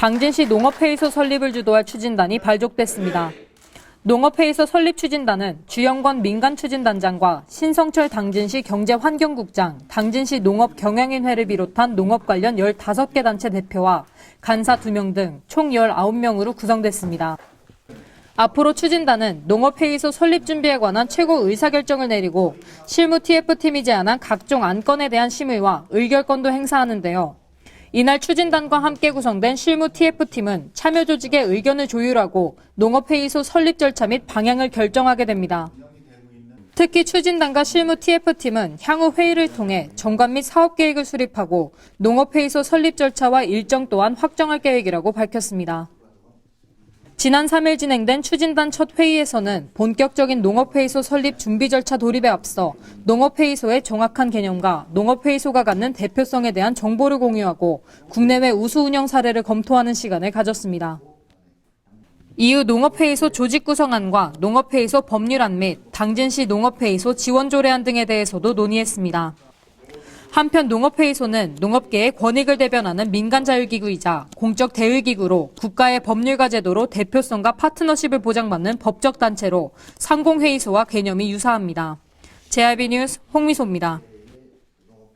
당진시 농업회의소 설립을 주도할 추진단이 발족됐습니다. 농업회의소 설립 추진단은 주영건 민간추진단장과 신성철 당진시 경제환경국장, 당진시 농업경영인회를 비롯한 농업 관련 15개 단체 대표와 간사 2명 등 총 19명으로 구성됐습니다. 앞으로 추진단은 농업회의소 설립 준비에 관한 최고 의사결정을 내리고 실무 TF팀이 제안한 각종 안건에 대한 심의와 의결권도 행사하는데요. 이날 추진단과 함께 구성된 실무 TF팀은 참여 조직의 의견을 조율하고 농업회의소 설립 절차 및 방향을 결정하게 됩니다. 특히 추진단과 실무 TF팀은 향후 회의를 통해 정관 및 사업 계획을 수립하고 농업회의소 설립 절차와 일정 또한 확정할 계획이라고 밝혔습니다. 지난 3일 진행된 추진단 첫 회의에서는 본격적인 농업회의소 설립 준비 절차 돌입에 앞서 농업회의소의 정확한 개념과 농업회의소가 갖는 대표성에 대한 정보를 공유하고 국내외 우수 운영 사례를 검토하는 시간을 가졌습니다. 이후 농업회의소 조직 구성안과 농업회의소 법률안 및 당진시 농업회의소 지원 조례안 등에 대해서도 논의했습니다. 한편 농업회의소는 농업계의 권익을 대변하는 민간자율기구이자 공적 대의기구로 국가의 법률과 제도로 대표성과 파트너십을 보장받는 법적 단체로 상공회의소와 개념이 유사합니다. JRB 뉴스 홍미소입니다.